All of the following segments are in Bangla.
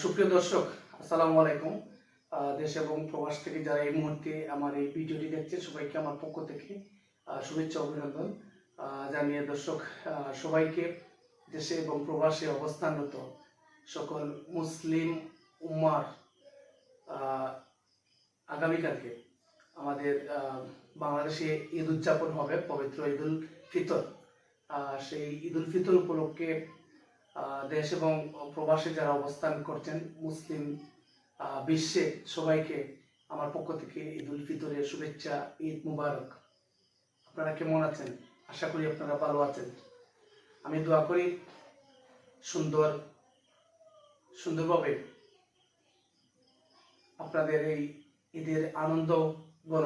সুপ্রিয় দর্শক, আসসালামু আলাইকুম। দেশ এবং প্রবাস থেকে যারা এই মুহূর্তে আমার এই ভিডিওটি দেখছেন, সবাইকে আমার পক্ষ থেকে শুভেচ্ছা, অভিনন্দন। জানিয়ে দর্শক সবাইকে দেশে এবং প্রবাসে অবস্থানরত সকল মুসলিম উম্মার আগামীকালকে আমাদের বাংলাদেশে ঈদ উদযাপন হবে, পবিত্র ঈদুল ফিতর। সেই ঈদুল ফিতর উপলক্ষে দেশ এবং প্রবাসে যারা অবস্থান করছেন, মুসলিম বিশ্বে সবাইকে আমার পক্ষ থেকে ঈদ উল ফিতরের শুভেচ্ছা, ঈদ মুবারক। আপনারা কেমন আছেন? আশা করি আপনারা ভালো আছেন। আমি দোয়া করি সুন্দর, সুন্দরভাবে আপনাদের এই ঈদের আনন্দ গণ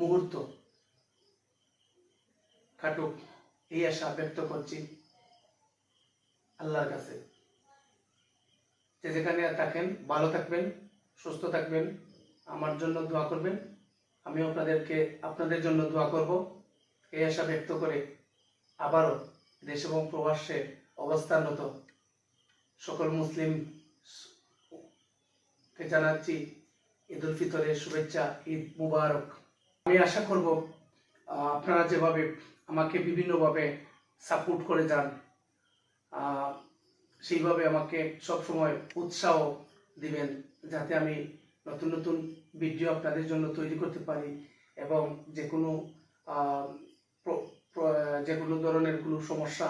মুহূর্ত কাটুক, এই আশা ব্যক্ত করছি। আল্লাহর কাছে। যে যেখানে থাকেন, ভালো থাকবেন, সুস্থ থাকবেন, আমার জন্য দোয়া করবেন। আমি আপনাদেরকে, আপনাদের জন্য দোয়া করব। এই আশা ব্যক্ত করে আবারও দেশ এবং প্রবাসে অবস্থানরত সকল মুসলিম কে জানাচ্ছি ঈদ উল ফিতরের শুভেচ্ছা, ঈদ মুবারক। আমি আশা করব আপনারা যেভাবে আমাকে বিভিন্নভাবে সাপোর্ট করে যান সেইভাবে আমাকে সব সময় উৎসাহ দিবেন যাতে আমি নতুন নতুন ভিডিও আপনাদের জন্য তৈরি করতে পারি এবং যে কোনো যে কোনো ধরনের কোনো সমস্যা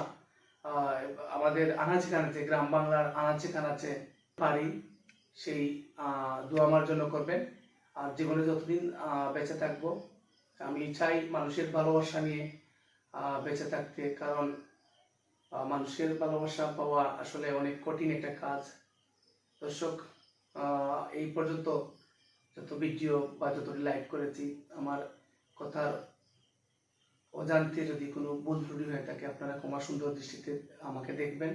আমাদের আনাচে কানাচে গ্রাম বাংলার আনাচে কানাচে পারি, সেই দোয়া আমার জন্য করবেন। আর জীবনে যতদিন বেঁচে থাকব, আমি চাই মানুষের ভালোবাসা নিয়ে বেঁচে থাকতে। কারণ মানুষের ভালোবাসা পাওয়া আসলে অনেক কঠিন একটা কাজ। দর্শক এই পর্যন্ত যত ভিডিও বা যত লাইভ করেছি, আমার কথার অজান্তে যদি কোনো ভুল ত্রুটি হয়ে থাকে, আপনারা ক্ষমা সুন্দর দৃষ্টিতে আমাকে দেখবেন,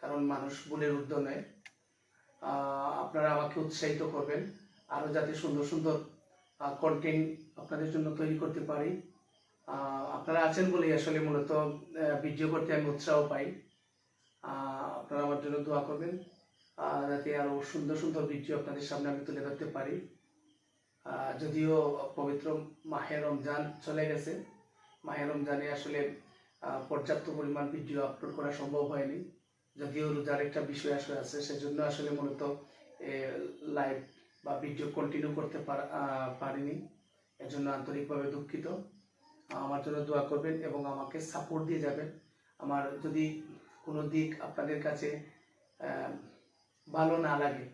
কারণ মানুষ ভুলের ঊর্ধ্ব নয়। আপনারা আমাকে উৎসাহিত করবেন, আরও যাতে সুন্দর সুন্দর কন্টেন্ট আপনাদের জন্য তৈরি করতে পারি। আপনারা আছেন বলেই আসলে মূলত ভিডিও করতে আমি উৎসাহ পাই। আপনারা আমার জন্য দোয়া করবেন। যাতে আরও সুন্দর সুন্দর ভিডিও আপনাদের সামনে আমি তুলে ধরতে পারি। যদিও পবিত্র মাহে রমজান চলে গেছে। মাহে রমজানে আসলে পর্যাপ্ত পরিমাণ ভিডিও আপলোড করা সম্ভব হয়নি। যদিও রোজার একটা বিষয় আসলে আছে, সেজন্য আসলে মূলত লাইভ বা ভিডিও কন্টিনিউ করতে পারিনি। এর জন্য আন্তরিকভাবে দুঃখিত। আমার জন্য দোয়া করবেন এবং আমাকে সাপোর্ট দিয়ে যাবেন। আমার যদি কোনো দিক আপনাদের কাছে ভালো না লাগে,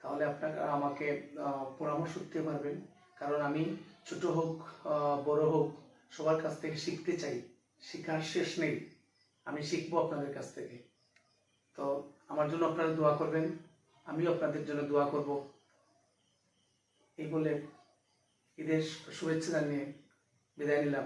তাহলে আপনারা আমাকে পরামর্শ দিতে পারবেন। কারণ আমি ছোট হোক বড় হোক, সবার কাছ থেকে শিখতে চাই। শেখার শেষ নেই। আমি শিখব আপনাদের কাছ থেকে। তো আমার জন্য আপনারা দোয়া করবেন। আমিও আপনাদের জন্য দোয়া করব। এই বলে ঈদের শুভেচ্ছা জানিয়ে বিদায় নিলাম